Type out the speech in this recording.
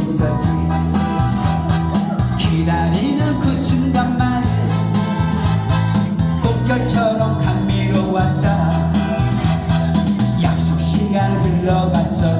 있었지 기다리는 그 순간만 꽃결처럼 감미로웠다. 약속 시간 흘러갔어.